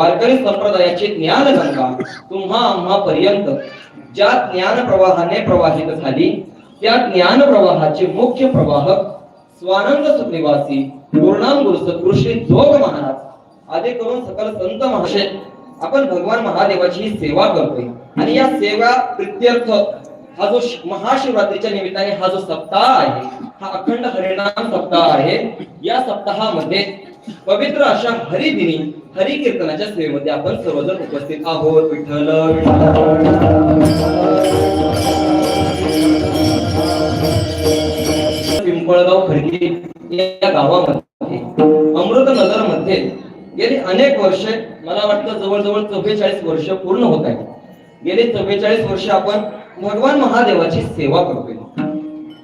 वारकरी संप्रदायाचे ज्ञान गंगा तुम्हा आम्हा पर्यंत ज्या ज्ञान प्रवाहाने प्रवाहित झाली त्या ज्ञान प्रवाहाचे मुख्य प्रवाहक स्वानंद सुखनिवासी पूर्णाम गुरु जोग महाराज आदे करून सकल संत महाशय आपण भगवान महादेवाची ही सेवा करतोय. आणि या सेवा प्रित्यर्थ हा जो महाशिवरात्रीच्या निमित्ताने हा जो सप्ताह आहे हा अखंड हरिणाम सप्ताह आहे या सप्ताहामध्ये पवित्र अशा हरिदिनी हरि कीर्तनाच्या सेवेमध्ये आपण सर्वजण उपस्थित आहोत. विठ्ठल पिंपळगाव खडकी या गावामध्ये अमृतनगरमध्ये गेली अनेक वर्षे मला वाटतं जवळजवळ चव्वेचाळीस वर्ष पूर्ण होत आहे गेली चव्वेचाळीस वर्ष आपण भगवान महादेवाची सेवा करतोय.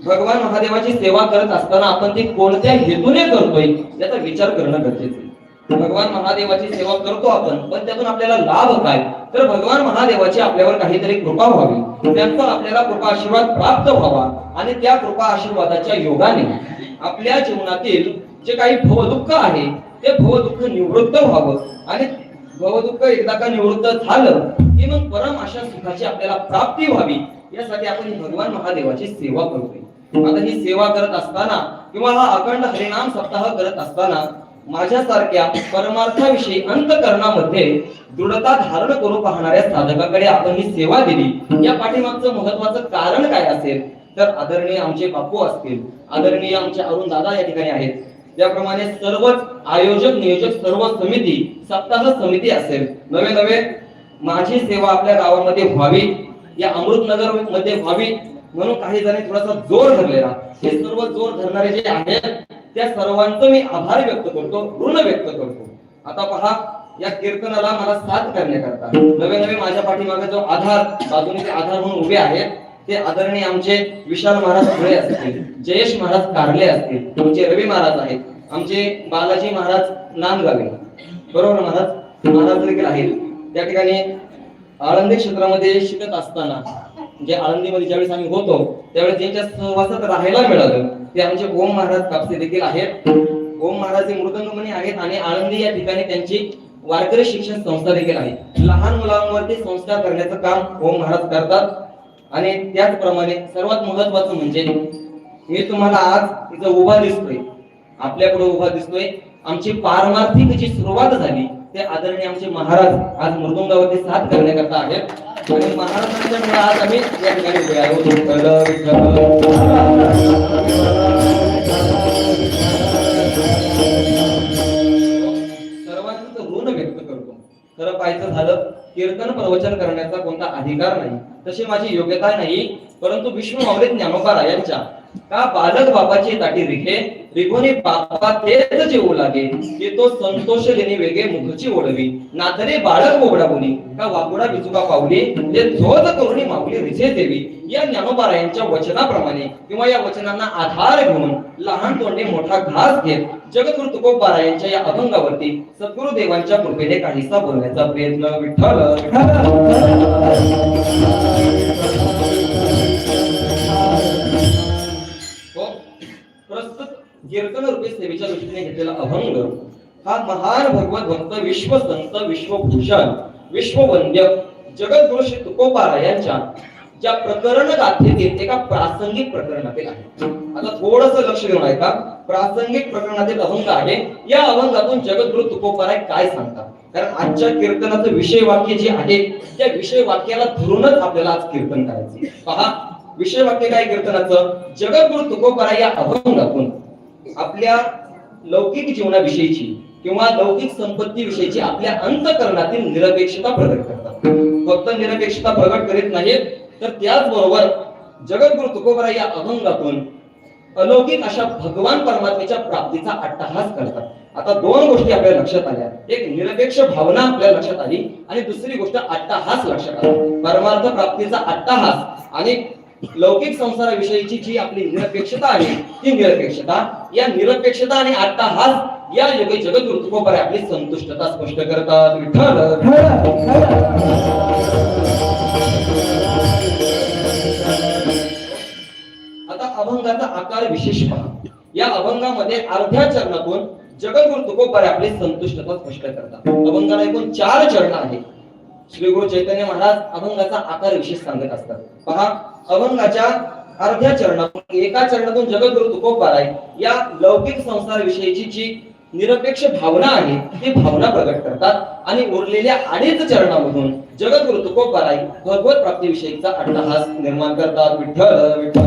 भगवान महादेवाची सेवा करत असताना आपण ती कोणत्या हेतूने करतोय याचा विचार करणं गरजेचं आहे. भगवान महादेवाची सेवा करतो आपण पण त्यातून आपल्याला लाभ काय? तर भगवान महादेवाची आपल्यावर काहीतरी कृपा व्हावी. त्यांचा आपल्याला कृपा आशीर्वाद प्राप्त व्हावा आणि त्या कृपा आशीर्वादाच्या योगाने आपल्या जीवनातील जे काही भवदुःख आहे ते भवदुःख निवृत्त व्हावं. आणि भवदुःख एकदा का निवृत्त झालं की मग परम अशा सुखाची आपल्याला प्राप्ती व्हावी यासाठी आपण भगवान महादेवाची सेवा करतोय. आता ही सेवा करत असताना किंवा हा अखंड हरिनाम सप्ताह करत असताना माझ्यासारख्या परमार्थाविषयी अंतकरणामध्ये दृढता धारण करू पाहणाऱ्या साधकाकडे आपण ही सेवा दिली. या पाठीमागचं महत्वाचं कारण काय असेल? तर आदरणीय आमचे बापू असतील. आदरणीय आमचे अरुण दादा या ठिकाणी आहेत. त्याप्रमाणे सर्वच आयोजक नियोजक सर्व समिती सप्ताह समिती असेल. नवे नवे माझी सेवा आपल्या गावामध्ये व्हावी या अमृतनगरमध्ये व्हावी म्हणून काही जणांनी थोडासा जोर धरलेला हे सर्व जोर धरणारे जे आहेत त्या सर्वांचं मी आभार व्यक्त करतो ऋण व्यक्त करतो. आता पहा या कीर्तनाला मला साथ करण्याकरता. नवे नवे माझ्या पाठीमागे जो आधार बाजूने ते आधार म्हणून उभे आहेत ते आदरणीय आमचे विशाल महाराज धुळे असतील जयेश महाराज कारले असतील आमचे रवी महाराज आहेत आमचे बालाजी महाराज नांदगावे. बरोबर महाराज? महाराज देखील आहेत. त्या ठिकाणी आळंदी क्षेत्रामध्ये शिकत असताना म्हणजे आळंदीमध्ये ज्यावेळेस आम्ही होतो त्यावेळेस ज्यांच्या सहवासात राहायला मिळालं ते आमचे ओम महाराज कापसे देखील आहेत. ओम महाराज हे मृदंगमणी आहेत आणि आळंदी या ठिकाणी त्यांची वारकरी शिक्षण संस्था देखील आहे. लहान मुलांवरती संस्कार करण्याचं काम ओम महाराज करतात. आणि त्याचप्रमाणे सर्वात महत्वाचं म्हणजे मी तुम्हाला आज इथं उभा दिसतोय. आपल्याकडे उभा दिसतोय. आमची पारमार्थिक जी सुरुवात झाली ते आदरणीय आमचे महाराज आज मृदुंगावरती साथ करण्याकरता आहेत. महाराजांच्या मुळे आज आम्ही या ठिकाणी उभे आहोत. सर्वांचं ऋण व्यक्त करतो. खरं पाहायचं झालं कीर्तन प्रवचन करण्याचा कोणता अधिकार नाही. तशी माझी योग्यता नाही परंतु विष्णू मावळे ज्ञानोबा यांच्या का बालक बापाची ताटी रिखे रिघोनी बापा तेच जेवू लागे. की तो संतोष लेणी वेगे मुखची ओढवी. नाथने बाळक बोबडा बोली का वाकुडा बिचुका पावली? ते झोत करुणी माऊली रिझे देवी. या ज्ञानोबारायांच्या वचनाप्रमाणे किंवा या वचनांना आधार घेऊन लहान तोंडे मोठा घास घेत जगद्गुरु तुकोबारायांच्या या अभंगावरती सद्गुरु देवांच्या कृपेने काहीसा बोलण्याचा प्रयत्न. विठ्ठल विठ्ठल. कीर्तन रूपी सेवेच्या दृष्टीने घेतलेला अभंग हा महान भगवत भक्त विश्वसंत विश्वभूषण विश्ववंद्य जगद्गुरु श्री तुकोबारा यांच्या ज्या प्रकरण गाथेतील एका प्रासंगिक प्रकरणातील आहे. आता थोडस लक्ष देऊन ऐका. प्रासंगिक प्रकरणातील अभंग आहे. या अभंगातून जगद्गुरु तुकोबाराय काय सांगतात? कारण आजच्या कीर्तनाचं विषय वाक्य जे आहे त्या विषय वाक्याला धरूनच आपल्याला आज कीर्तन करायचे पहा विषय वाक्य काय कीर्तनाचं? जगद्गुरु तुकोबाराय या अभंगातून आपल्या लौकिक जीवनाविषयीची किंवा लौकिक संपत्ती विषयीची आपल्या अंतकरणातील निरपेक्षता प्रकट करतात. फक्त निरपेक्षता प्रकट करीत नाहीत तर त्याचबरोबर जगद्गुरु तुकोबरा या अभंगातून अलौकिक अशा भगवान परमात्म्याच्या प्राप्तीचा अट्टहास करतात. आता दोन गोष्टी आपल्या लक्षात आल्या. एक निरपेक्ष भावना आपल्या लक्षात आली आणि दुसरी गोष्ट अट्टहास लक्षात आला. परमार्थ प्राप्तीचा अट्टहास आणि लौकिक संसाराविषयीची जी आपली निरपेक्षता आहे ती निरपेक्षता. या निरपेक्षता आणि अट्टहास या योगे जगद्गुरु आपली संतुष्टता स्पष्ट करतात विठ्ठल. आता अभंगाचा आकार विशेष पहा. या अभंगामध्ये अर्ध्या चरणातून जगद्गुरु तुकोबारे आपली संतुष्टता स्पष्ट करतात. अभंगाला एकूण चार चरण आहेत. श्री गुरु चैतन्य महाराज अभंगाचा आकार विशेष सांगत असतात. पहा. अभंगाच्या अर्ध्या चरणातून एका चरणातून जगद्गुरु तुकोबाराय या लौकिक संसाराविषयीची जी निरपेक्ष भावना आहे ती भावना प्रकट करतात. आणि उरलेल्या अनेक चरणामधून जगद्गुरु तुकोबाराय भगवत प्राप्तीविषयीचा अट्टहास निर्माण करतात. विठ्ठल विठ्ठल.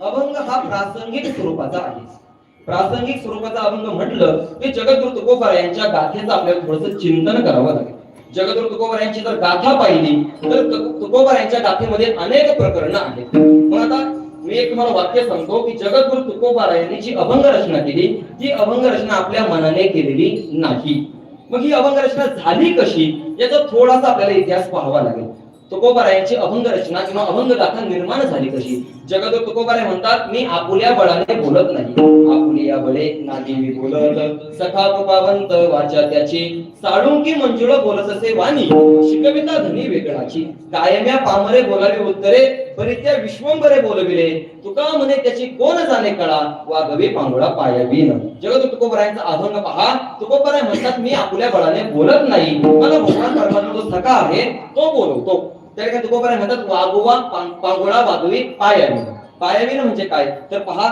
अभंग हा प्रासंगिक स्वरूपाचा आहे. प्रासंगिक स्वरूपाचा अभंग म्हटलं की जगद्गुरु तुकोबार यांच्या गाथेचं आपल्याला थोडस चिंतन करावं लागेल. जगद्गुरु तुकोबार यांची जर गाथा पाहिली तर तुकोबार यांच्या गाथेमध्ये अनेक प्रकरणं आहेत. मग आता मी एक तुम्हाला वाक्य सांगतो की जगद्गुरु तुकोबार यांनी जी अभंग रचना केली ती अभंग रचना आपल्या मनाने केलेली नाही. मग ही अभंग रचना झाली कशी याचा थोडासा आपल्याला इतिहास पाहावा लागेल. तुकोबारायांची अभंग रचना किंवा अभंग गाथा निर्माण झाली कशी? जगद्गुरु तुकोबाराय म्हणतात मी आपुल्या बळाने बोलत नाही. आपुलिया बळे नाही मी बोलत. सखा कृपावंत वाचा त्याची. साळुंकी मंजुळ बोलत असे वाणी. शिकविता धनी वेगळाची. कायम्या पामरे बोलावे उत्तरे. परित्या विश्वंभरे बोलविले. तुका म्हणे त्याची कोण जाणे कळा? वागवे पांगुळा पायावी न जगद्गुरु तुकोबारायांचा अभंग पहा. तुकोबराय म्हणतात मी आपुल्या बळाने बोलत नाही. मला जो सखा आहे तो बोलवतो त्या ठिकाणी तुकोबाराय म्हणतात? वागोवा पांगोळा पांगुळा वागवी पायावी. पायावी म्हणजे काय? तर पहा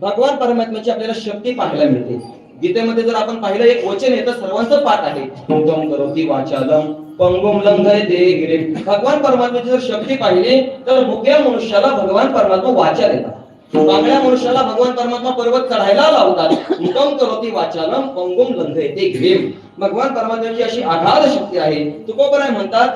भगवान परमात्म्याची आपल्याला शक्ती पाहायला मिळते. गीतेमध्ये जर आपण पाहिलं एक वचन येतं सर्वांचं पाठ आहे. उत्तम करोती वाचालम पंगुम लंघय दे गिरे. भगवान परमात्म्याची जर शक्ती पाहिली तर मुक्या मनुष्याला भगवान परमात्मा वाचा देतात. बांगड्या मनुष्याला भगवान परमात्मा पर्वत चढायला लावतात. मुकम करोती वाचालम पंगुम लंघय ते घेम. भगवान परमात्म्याची अशी आघात शक्ती आहे. तुकोबराय म्हणतात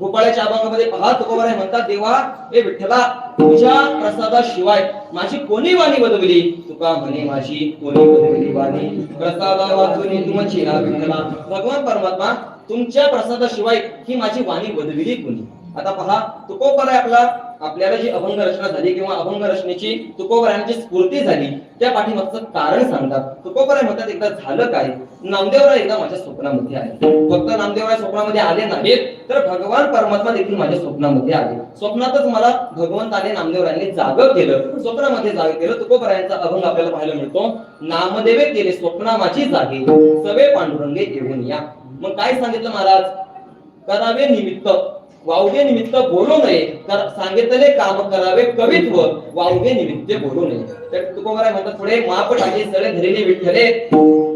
गोपाळ्याच्या अभंगामध्ये पहा तुकोबराय म्हणतात देवा हे विठ्ठला तुझ्या प्रसादाशिवाय माझी कोणी वाणी बदलली? तुका म्हणे माझी कोणी बदवली वाणी? प्रसादा वाचवणी म्हणजे तुमची ना विठ्ठला. भगवान परमात्मा तुमच्या प्रसादाशिवाय ही माझी वाणी बदविली कोणी? आता पहा तुकोबराय आपला आपल्याला जी अभंग रचना झाली किंवा अभंग रचनेची तुकोबरायांची स्फूर्ती झाली त्या पाठीमागचं कारण सांगतात. तुकोबराय म्हणतात एकदा झालं काय? नामदेवराय एकदा माझ्या स्वप्नामध्ये आले. फक्त नामदेवराय स्वप्नामध्ये आले नाहीत तर भगवान परमात्मा देखील माझ्या स्वप्नामध्ये आले. स्वप्नातच मला भगवंताने नामदेवरायांनी जाग केलं. स्वप्नामध्ये जाग केलं तुकोबरायांचा अभंग आपल्याला पाहायला मिळतो. नामदेवे केले स्वप्ना माझी जागे सवे पांडुरंगे घेऊन या. मग काय सांगितलं महाराज? करावे निमित्त. वावगे निमित्त बोलू नये. तर सांगितले काम करावे कवित्व. वावगे निमित्त बोलू नये. तर तुकोबाराय म्हणतात पुढे मापटाची सळे धरिले विठ्ठले.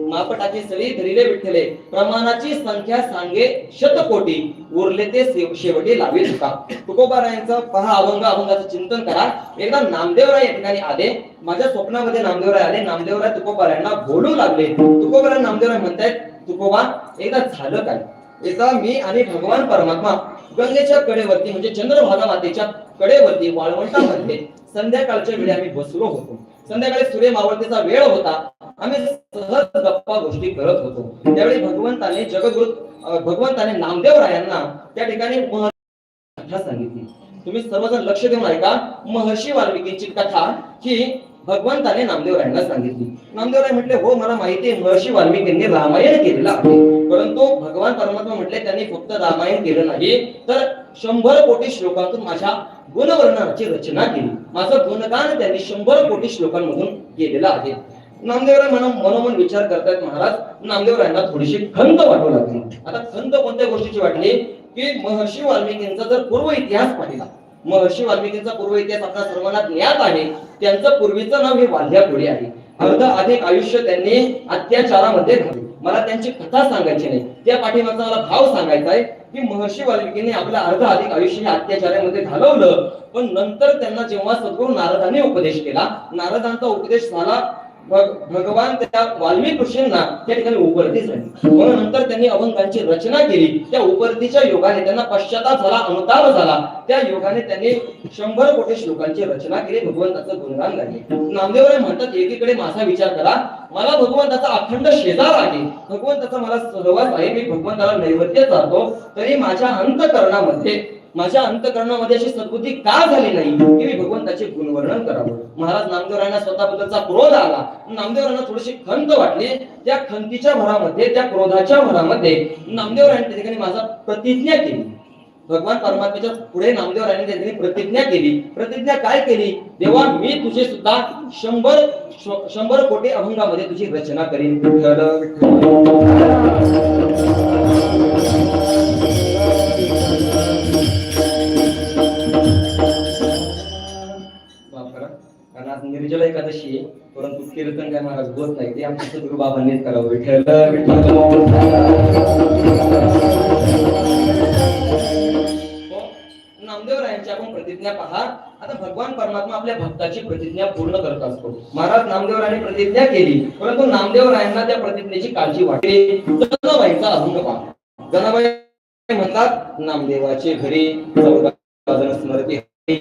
मापटाची सळी धरिले विठ्ठले. प्रमाणाची संख्या सांगे शतकोटी. उरले ते शेवटी लावी तुका तुकोबारायांचं पहा अभंग अभंगाचं चिंतन करा. एकदा नामदेवराय या ठिकाणी आले. माझ्या स्वप्नामध्ये नामदेवराय आले. नामदेवराय तुकोबारायांना बोलू लागले. तुकोबाराय नामदेवराय म्हणतायत तुकोबा एकदा झालं काय? एकदा मी आणि भगवान परमात्मा गंगेच्या कडेवरती म्हणजे चंद्रभागा मातेच्या कडेवरती वाळवंटामध्ये संध्याकाळच्या वेळी आम्ही बसलो होतो. संध्याकाळी सूर्य मावळतेचा वेळ होता. आम्ही सहज गप्पा गोष्टी करत होतो. त्यावेळी भगवंताने जगदगुरु भगवंताने नामदेवरायांना त्या ठिकाणी सांगितली. तुम्ही सर्वजण लक्ष देऊन ऐका. महर्षी वाल्मिकींची कथा ही भगवंताने नामदेवरायांना सांगितली. नामदेवराय म्हटले हो मला माहिती आहे महर्षी वाल्मिकींनी रामायण केलेलं आहे. परंतु भगवान परमात्मा म्हटले त्यांनी फक्त रामायण केलं नाही. तर शंभर कोटी श्लोकातून माझ्या गुणवर्णनाची रचना केली. माझं गुणगान त्यांनी शंभर कोटी श्लोकांमधून केलेलं आहे. नामदेवराय म्हणून मनोमन विचार करतायत महाराज. नामदेवरायांना थोडीशी खंत वाटू लागली. आता खंत कोणत्या गोष्टीची वाटली? की महर्षी वाल्मिकींचा जर पूर्व इतिहास पाहिला महर्षी वाल्मिकींचा पूर्व इतिहास आपल्या सर्वांना ज्ञात आहे. त्यांचं पूर्वीचं नाव हे वाल्ह्यापुढे आहे. अर्ध अधिक आयुष्य त्यांनी अत्याचारामध्ये घालवले मला त्यांची कथा सांगायची नाही. त्या पाठीमागचा मला भाव सांगायचा आहे की महर्षी वाल्मिकींनी आपलं अर्ध अधिक आयुष्य हे अत्याचारामध्ये घालवलं. पण नंतर त्यांना जेव्हा सद्गुरू नारदाने उपदेश केला नारदांचा उपदेश झाला मग भगवान त्या वाल्मिक ऋषींना त्या ठिकाणी उपरती झाली. म्हणून नंतर त्यांनी अभंगांची रचना केली. त्या उपरतीच्या योगाने त्यांना पश्चाताप झाला अनुताप झाला. त्या योगाने त्यांनी शंभर कोटी श्लोकांची रचना केली. भगवंताचं गुणगान गायले. नामदेवराय म्हणतात एकीकडे माझा विचार करा. मला भगवंताचा अखंड शेजार आहे. भगवंताचा मला सहवास आहे. मी भगवंताला नैवेद्य जातो तरी माझ्या अंतकरणामध्ये माझ्या अंतकरणामध्ये अशी सद्बुद्धी का झाली नाही? की मी भगवंताचे गुणवर्णन करावं. महाराज नामदेवरायांना स्वतःबद्दलचा क्रोध आला. नामदेवरांना थोडीशी खंत वाटली. त्या खंतीच्या भरामध्ये त्या क्रोधाच्या भरामध्ये नामदेवरायांनी त्या ठिकाणी माझा प्रतिज्ञा केली. भगवान परमात्म्याच्या पुढे नामदेव रायांनी ठिकाणी प्रतिज्ञा केली. प्रतिज्ञा काय केली? देवा मी तुझे सुद्धा शंभर शंभर कोटी अभंगामध्ये तुझी रचना करीन. एकादशी आहे परंतु कीर्तन काय महाराज होत नाही. ते आमच्या सद्गुरु बाबांनीच करावं विठ्ठल हो, विठ्ठल नामदेव रायांची आपण प्रतिज्ञा पहा. आता भगवान परमात्मा आपल्या भक्ताची प्रतिज्ञा पूर्ण करत असतो. महाराज नामदेव रायांनी प्रतिज्ञा केली परंतु नामदेव रायांना त्या प्रतिज्ञेची काळजी वाटते. जनाबाईचा अभंग पहा जनाबाई म्हणतात नामदेवाचे घरी चौदा स्मरती. हरी,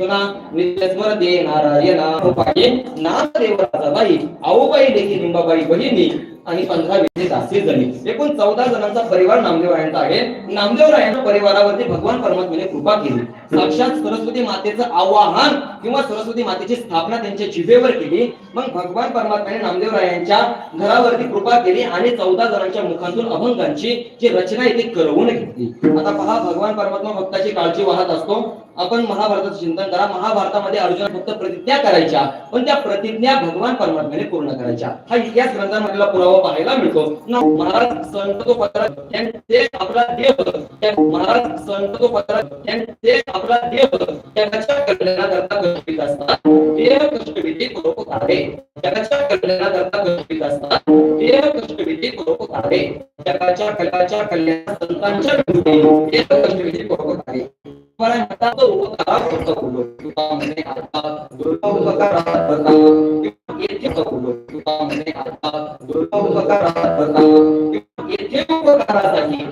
चौघे पुत्र राजाबाई आऊबाई देखील लिंबाबाई बहिणी आणि पंधरा विषय दासी जणी. एकूण चौदा जणांचा परिवार नामदेव रायांचा आहे. नामदेव रायांच्या परिवारावरती भगवान परमात्म्याने कृपा केली. साक्षात सरस्वती मातेचं आवाहन किंवा सरस्वती मातेची स्थापना त्यांच्या जिभेवर केली. मग भगवान परमात्म्याने नामदेवरायांच्या घरावरती कृपा केली आणि चौदा जणांच्या मुखातून अभंगांची जी रचना इथे करवून घेतली. आता पहा भगवान परमात्मा भक्ताची काळजी वाहत असतो. आपण महाभारताचं चिंतन करा. महाभारतामध्ये अर्जुन फक्त प्रतिज्ञा करायच्या पण त्या प्रतिज्ञा भगवान परमात्म्याने पूर्ण करायच्या. हा इतिहास ग्रंथांमधला पुरावा पाहायला मिळतो. ना महाराज संत तो पत्र ते आपला देव महाराज संत तो पत्र आपला देव त्याच्या कल्याणाकरता कष्टीत असतात. देह कष्टविधी परोपकारे जगाच्या कल्याणाकरता कष्टीत असतात. देह कष्टविधी परोपकारे जगाच्या कलाच्या कल्याण संतांच्या देह कष्टविधी परोपकारे मला उपकार उपकारासाठी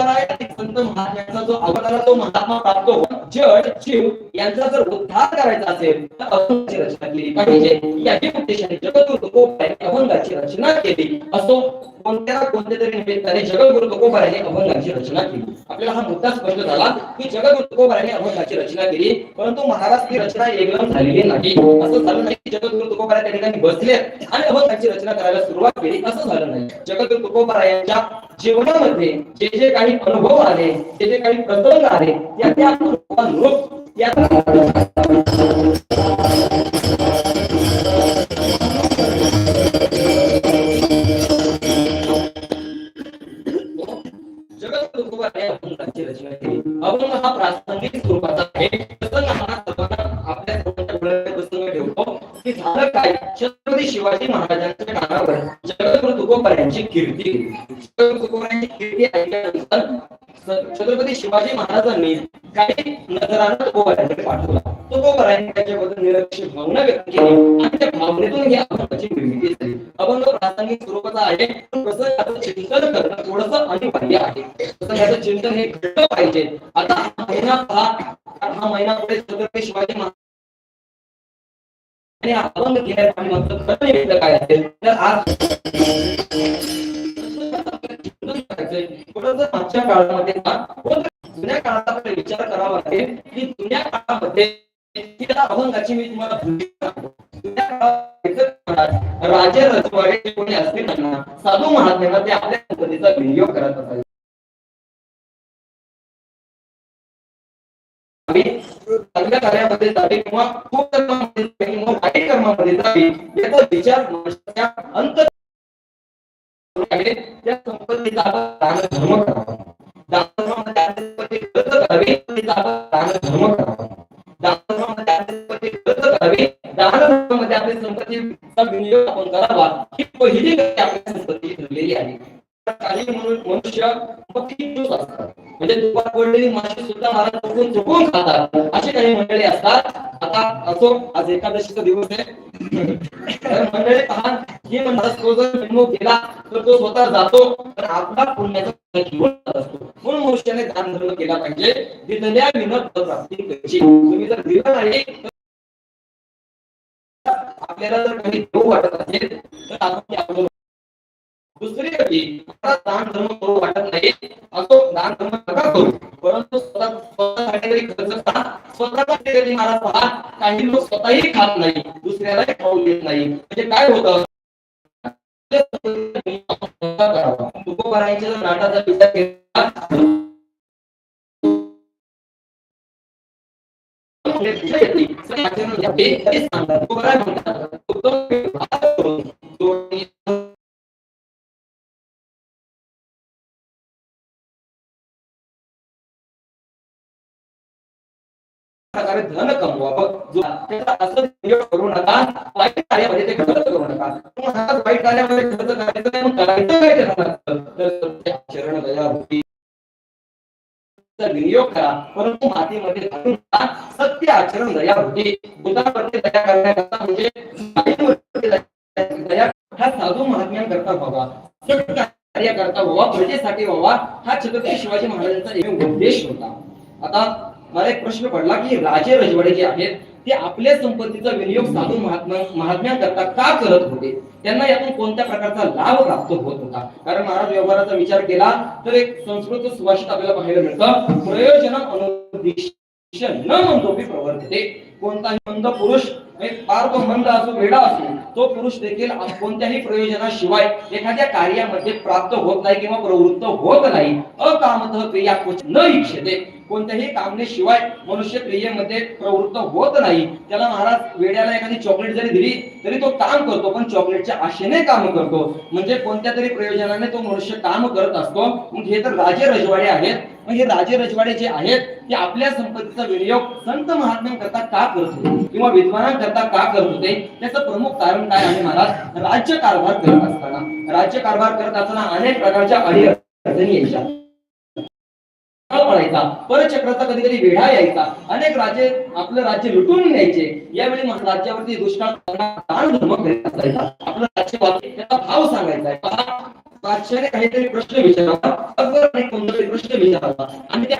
आले त्याच्या आणि संत महात्म्यांचा जो अवतारा तो महात्मा प्राप्त जड शिव यांचा जर उद्धार करायचा असेल तर अभंगाची रचना केली पाहिजे. याही उद्देशाने जगद्गुरु तुकोबाराय अभंगाची रचना केली. असो कोणत्या कोणत्या तरी निमित्ताने जगद्गुरु तुकोबाराने अभंगाची रचना केली. आपल्याला हा मुद्दा स्पष्ट झाला की जगद्गुरु तुकोबाराने अभंगाची रचना केली परंतु महाराज ती रचना एकदम झालेली नाही. असं झालं नाही की जगद्गुरु तुकोबाराय त्या ठिकाणी बसले आणि अभंगाची रचना करायला सुरुवात केली. असं झालं नाही. जगद्गुरु तुकोबाराय यांच्या जीवनामध्ये जे जे काही अनुभव आले जे जे काही प्रसंग आले त्या त्या अनुभवानुरूप या अभंग हा प्रासंगिक स्वरूपाचा आहे आपल्या प्रसंग ठेवतो की झालं काय? छत्रपती शिवाजी महाराजांच्या कानावर जगद्गुरु तुकोबारायांची कीर्ती छत्रपती शिवाजी महाराजांनी काही नजरांना तुकोबारायांकडे पाठवला. तुकोबारायांनी त्याच्याबद्दल निरक्ष भावना व्यक्त केली आणि त्या भावनेतून ही अभंगाची निर्मिती झाली. अभंग प्रासंगिक स्वरूपाचा आहे पण प्रसंगाचं चिंतन करणं थोडस अनिवार्य आहे. तसं प्रसंगाचं चिंतन हे घडलं पाहिजे? आता हा महिना पहा. हा महिना पुढे छत्रपती शिवाजी महाराज आणि अभंग केल्यास आम्ही म्हणतो खरं निमित्त काय असेल? तर आज परंतु मागच्या काळामध्ये ना जुन्या काळाचा आपल्याला विचार करावा लागेल की जुन्या काळामध्ये त्या अभंगाची मी तुम्हाला जुन्या काळात राजे रजवाडे कोणी असतील त्यांना साधू महात्म्यांना ते आपल्या संपत्तीचा विनियोग करत असायचे. चांगल्या कार्यामध्ये जावे किंवा खूप कर्मामध्ये जावे किंवा वाईट कर्मामध्ये जावे याचा विचार माणसाच्या अंत त्या संपत्तीचा आपण दान धर्म करावा. संपत्ती संपत्तीचा विनियोग आपण करावा ही पहिली आपल्या संपत्ती ठरलेली आहे. काही म्हणून मनुष्य असतात. म्हणजे दुपार पडलेली माशी सुद्धा महाराज चुकून चुकून खातात. असे काही मंडळी असतात. आता असो आज एकादशीचा दिवस आहे. मंडळी पहा ही तो तर तो स्वतः जातो पण आपला पुण्याचा घेऊन असतो. म्हणून मनुष्याने दान धर्म केला पाहिजे. दिलेल्या विनोद प्राप्ती तुम्ही जर दिलं नाही आपल्याला जर काही देऊ वाटत असेल तर आपण दुसरी मला दान धर्म करू वाटत नाही असो दान धर्म नका करू. परंतु स्वतः स्वतःसाठी तरी खर्च करा स्वतःसाठी तरी मला पहा. काही लोक स्वतःही खात नाही दुसऱ्यालाही खाऊ देत नाही. म्हणजे काय होतं? तुकोबारायांच्या जर नाटाचा विचार केला सांगतात प्रकारे धन कमवावं करू नका. वाईट कार्यामध्ये ते खर्च करू नका. वाईट कार्यामध्ये खर्च करायचं नाही मग करायचं काय ते चरण दया विनियोग करा. परंतु मातीमध्ये घालून सत्य आचरण दया होती बुद्धावरती दया करण्याकरता म्हणजे दया हा साधू महात्म्यांकरता व्हावा. कार्य करता व्हावा. प्रजेसाठी व्हावा. हा छत्रपती शिवाजी महाराजांचा एक उद्देश होता. आता मला एक प्रश्न पडला की राजे रजवाडे जे आहेत ते आपल्या संपत्तीचा विनियोग साधू महात्मा महात्म्यांकरता का करत होते? त्यांना यातून कोणत्या प्रकारचा लाभ प्राप्त होत होता? कारण महाराज व्यवहाराचा विचार केला तर एक संस्कृत सुभाषित आपल्याला पाहायला मिळतं प्रयोजन अनुदिश न मंदोपी प्रवर्तते. कोणताही मंद पुरुष पार्थ मंद असो वेडा असो तो पुरुष देखील कोणत्याही प्रयोजनाशिवाय एखाद्या कार्यामध्ये प्राप्त होत नाही किंवा प्रवृत्त होत नाही अकामत क्रिया न इच्छते. कोणत्याही कामनेशिवाय मनुष्य क्रियेमध्ये प्रवृत्त होत नाही. त्याला महाराज वेड्याला एखादी चॉकलेट जरी दिली तरी तो काम करतो पण चॉकलेटच्या आशेने काम करतो. म्हणजे कोणत्या तरी प्रयोजनाने तो मनुष्य काम करत असतो. मग हे तर राजे रजवाडे आहेत. मग हे राजे रजवाडे जे आहेत ते आपल्या संपत्तीचा विनियोग संत महात्म्यांकरता का करत होते? किंवा विद्वानांकरता का करत होते? त्याचं प्रमुख कारण काय आहे महाराज? राज्य कारभार करत असताना. राज्य कारभार करत असताना अनेक प्रकारच्या अडी अडचणी यायच्या. पडायचा. परचक्राचा कधी कधी वेढा यायचा. अनेक राजे आपलं राज्य लुटून न्यायचे यावेळी मग राज्यावरती दुष्काळ आपलं राज्य त्याचा भाव सांगायचा. आहे. पहा, बादशाने काहीतरी प्रश्न विचारावा अकबराने कोणतरी प्रश्न विचारावा आणि त्या